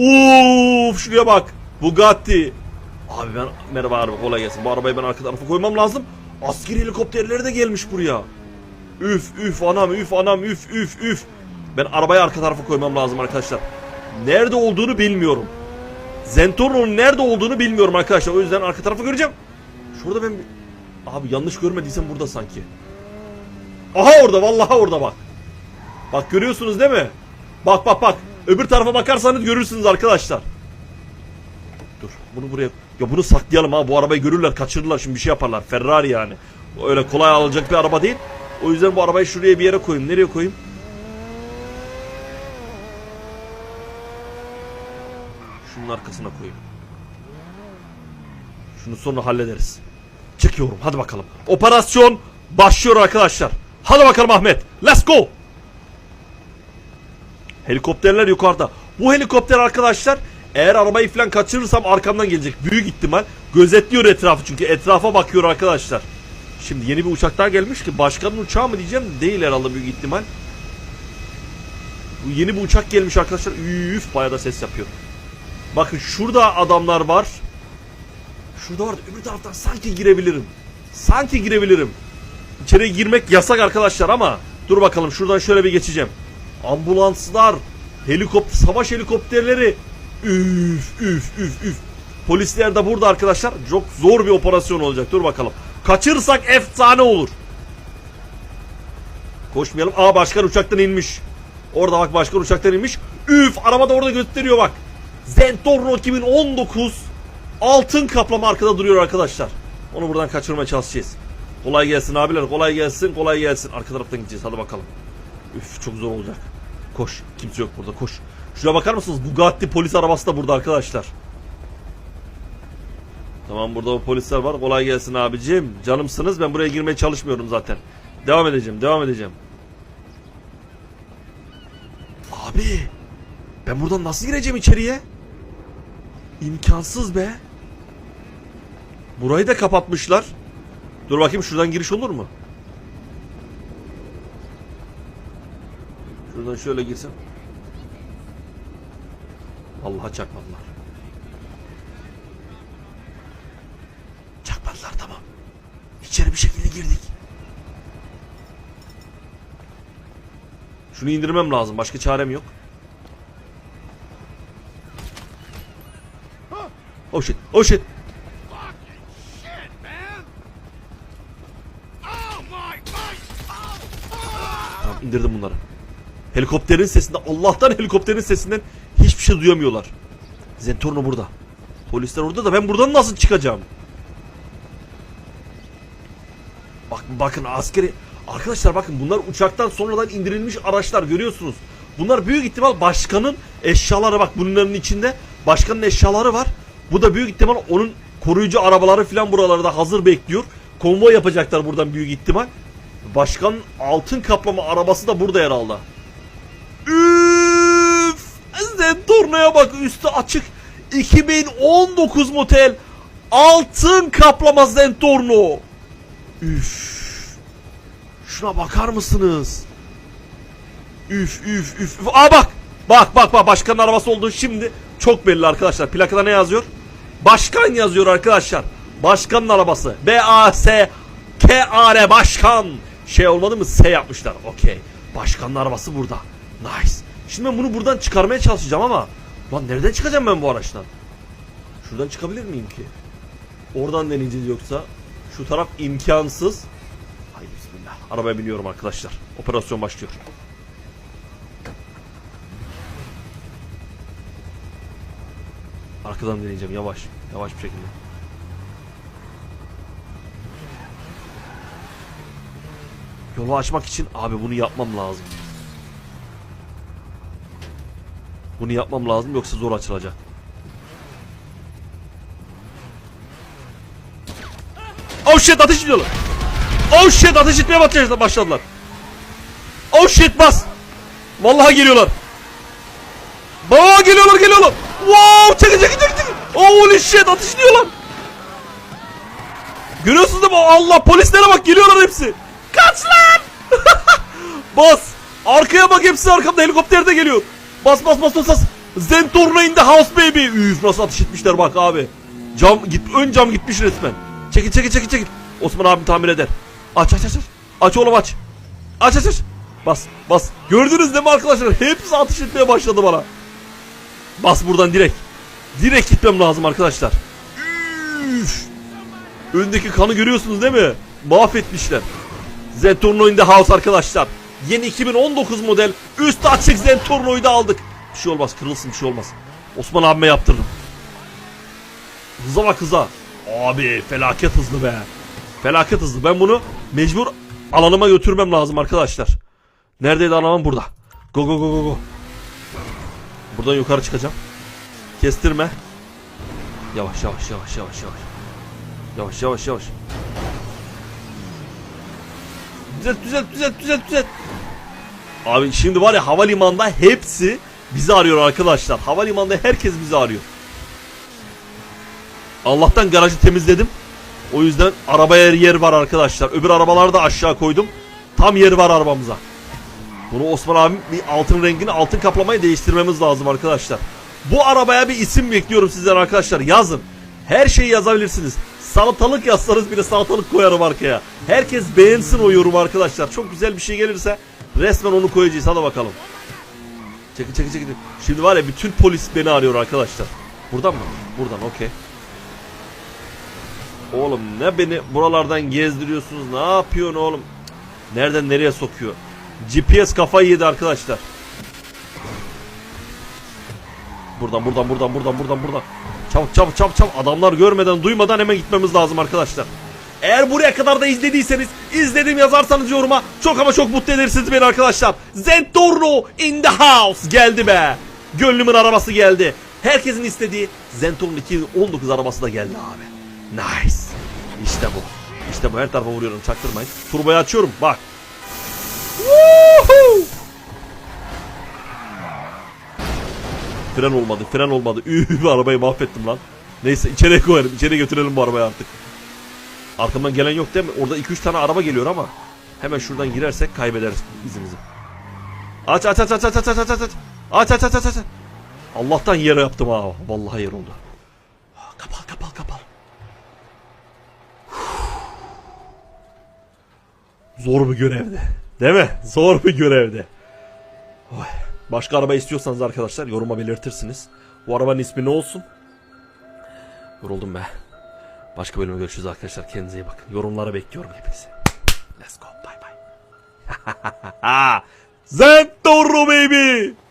Uf şuraya bak. Bugatti. Abi ben merhaba abi kolay gelsin. Bu arabayı ben arka tarafa koymam lazım. Askeri helikopterleri de gelmiş buraya. Üf üf anam üf anam üf üf üf. Ben arabayı arka tarafa koymam lazım arkadaşlar. Nerede olduğunu bilmiyorum. Zentorno'nun nerede olduğunu bilmiyorum arkadaşlar. O yüzden arka tarafa göreceğim. Şurada ben... Abi yanlış görmediysem burada sanki. Aha orada vallahi orada bak. Bak görüyorsunuz değil mi? Bak bak bak. Öbür tarafa bakarsanız görürsünüz arkadaşlar. Dur bunu buraya... Ya bunu saklayalım ha. Bu arabayı görürler kaçırırlar şimdi bir şey yaparlar. Ferrari yani. Öyle kolay alacak bir araba değil. O yüzden bu arabayı şuraya bir yere koyayım. Nereye koyayım? Şunun arkasına koyayım. Şunu sonra hallederiz. Çekiyorum hadi bakalım. Operasyon başlıyor arkadaşlar. Hadi bakalım Ahmet. Let's go. Helikopterler yukarıda. Bu helikopter arkadaşlar eğer arabayı falan kaçırırsam arkamdan gelecek. Büyük ihtimal. Gözetliyor etrafı çünkü etrafa bakıyor arkadaşlar. Şimdi yeni bir uçak daha gelmiş ki başkanın uçağı mı diyeceğim değil herhalde büyük ihtimal. Bu yeni bir uçak gelmiş arkadaşlar. Üf bayağı da ses yapıyor. Bakın şurada adamlar var. Şurada var. Öbür taraftan sanki girebilirim. Sanki girebilirim. İçeriye girmek yasak arkadaşlar ama dur bakalım şuradan şöyle bir geçeceğim. Ambulanslar, helikopter, savaş helikopterleri. Üf üf üf üf. Polisler de burada arkadaşlar. Çok zor bir operasyon olacak. Dur bakalım. Kaçırırsak efsane olur. Koşmayalım. Aa başkan uçaktan inmiş. Orada bak başkan uçaktan inmiş. Üf araba da orada gösteriyor bak. Zentorno 2019 altın kaplama arkada duruyor arkadaşlar. Onu buradan kaçırmaya çalışacağız. Kolay gelsin abiler kolay gelsin kolay gelsin. Arka taraftan gideceğiz hadi bakalım. Üf çok zor olacak. Koş kimse yok burada koş. Şuraya bakar mısınız Bugatti polis arabası da burada arkadaşlar. Tamam burada polisler var kolay gelsin abicim. Canımsınız ben buraya girmeye çalışmıyorum zaten. Devam edeceğim devam edeceğim. Abi ben buradan nasıl gireceğim içeriye? İmkansız be. Burayı da kapatmışlar. Dur bakayım şuradan giriş olur mu? Şuradan şöyle girsem. Vallahi çakmadılar. Çakmadılar tamam. İçeri bir şekilde girdik. Şunu indirmem lazım. Başka çarem yok. Oh shit. Oh shit. Tamam indirdim bunları. Helikopterin sesinden Allah'tan helikopterin sesinden hiçbir şey duyamıyorlar. Zentorno burada. Polisler orada da ben buradan nasıl çıkacağım? Bak bakın askeri Arkadaşlar bakın bunlar uçaktan sonradan indirilmiş araçlar görüyorsunuz. Bunlar büyük ihtimal başkanın eşyaları bak bunların içinde başkanın eşyaları var. Bu da büyük ihtimal onun koruyucu arabaları falan buralarda hazır bekliyor. Konvoy yapacaklar buradan büyük ihtimal. Başkanın altın kaplama arabası da burada herhalde. Üf! Zentorno'ya bak üstü açık. 2019 model altın kaplama Zentorno. Üf. Şuna bakar mısınız? Üf üf üf. Aa bak. Bak bak bak başkanın arabası olduğu şimdi çok belli arkadaşlar. Plakada ne yazıyor? Başkan yazıyor arkadaşlar. Başkanın arabası. B A S K A R başkan. Şey olmadı mı? S yapmışlar. Okey. Başkanın arabası burada. Nice. Şimdi ben bunu buradan çıkarmaya çalışacağım ama lan nereden çıkacağım ben bu araçtan? Şuradan çıkabilir miyim ki? Oradan deneyeceğiz yoksa. Şu taraf imkansız. Haydi bismillah. Arabaya biniyorum arkadaşlar. Operasyon başlıyor. Arkadan deneyeceğim yavaş. Yavaş bir şekilde. Yolu açmak için abi bunu yapmam lazım. Bunu yapmam lazım yoksa zor açılacak. Oh shit ateş ediyorlar. Oh shit ateş etmeye başladılar-. Oh shit bas. Vallahi geliyorlar. Baba geliyorlar geliyorlar. Wow çekin çekin çekin. çekin. Holy shit ateş ediyorlar. Görüyorsunuz değil mi? Allah polislere bak geliyorlar hepsi. Kaç lan. bas. Arkaya bak hepsi arkamda helikopter de geliyor. Bas bas bas bas bas. Zentorno in the house baby. Üf nasıl ateş etmişler bak abi. Cam git ön cam gitmiş resmen. Çekil çekil çekil çekil. Osman abim tamir eder. Aç aç aç aç. Aç oğlum aç. Aç aç aç. Bas bas. Gördünüz değil mi arkadaşlar? Hepsi ateş etmeye başladı bana. Bas buradan direkt. Direkt gitmem lazım arkadaşlar. Üf. Öndeki kanı görüyorsunuz değil mi? Mahvetmişler. Zentorno in the house arkadaşlar. Yeni 2019 model üst açık Zentorno'yu da aldık. Bir şey olmaz kırılsın bir şey olmaz. Osman abime yaptırırım. Hıza bak hıza. Abi felaket hızlı be. Felaket hızlı. Ben bunu mecbur alanıma götürmem lazım arkadaşlar. Neredeydi alanım burada. Go go go go go. Buradan yukarı çıkacağım. Kestirme. Yavaş yavaş yavaş yavaş yavaş. Yavaş yavaş yavaş. Düzelt düzelt düzelt düzelt düzelt. Abi şimdi var ya havalimanında hepsi bizi arıyor arkadaşlar. Havalimanında herkes bizi arıyor. Allah'tan garajı temizledim. O yüzden arabaya yer var arkadaşlar. Öbür arabaları da aşağı koydum. Tam yer var arabamıza. Bunu Osman abim bir altın rengini altın kaplamayı değiştirmemiz lazım arkadaşlar. Bu arabaya bir isim bekliyorum sizden arkadaşlar. Yazın. Her şeyi yazabilirsiniz. Salatalık yazsanız bile salatalık koyarım arkaya. Herkes beğensin o yorumu arkadaşlar. Çok güzel bir şey gelirse resmen onu koyacağız. Hadi bakalım. Çekil çekil çekil. Şimdi var ya bütün polis beni arıyor arkadaşlar. Buradan mı? Buradan okey. Oğlum ne beni buralardan gezdiriyorsunuz? Ne yapıyorsun oğlum? Nereden nereye sokuyor? GPS kafayı yedi arkadaşlar. Buradan buradan buradan buradan buradan buradan. Çabuk çabuk çabuk çabuk. Adamlar görmeden duymadan hemen gitmemiz lazım arkadaşlar. Eğer buraya kadar da izlediyseniz izledim yazarsanız yoruma çok ama çok mutlu edersiniz beni arkadaşlar. Zentorno in the house geldi be. Gönlümün arabası geldi. Herkesin istediği Zentorno 2019 arabası da geldi abi. Nice. İşte bu. İşte bu her tarafa vuruyorum çaktırmayın. Turboyu açıyorum bak. Fren olmadı, fren olmadı. Üh, arabayı mahvettim lan. Neyse içeriye koyalım, içeriye götürelim bu arabayı artık. Arkamdan gelen yok değil mi? Orada 2-3 tane araba geliyor ama hemen şuradan girersek kaybederiz izimizi. Aç aç aç aç aç aç aç aç aç. Aç aç aç aç aç. Allah'tan yer yaptım ha. Vallahi yer oldu. Kapal kapal kapal. Zor bir görevdi. Değil mi? Zor bir görevdi. Oy. Başka araba istiyorsanız arkadaşlar yoruma belirtirsiniz. Bu arabanın ismi ne olsun? Yoruldum be. Başka bölümde görüşürüz arkadaşlar. Kendinize iyi bakın. Yorumlara bekliyorum hepinizi. Let's go. Bye bye. Zentorno baby.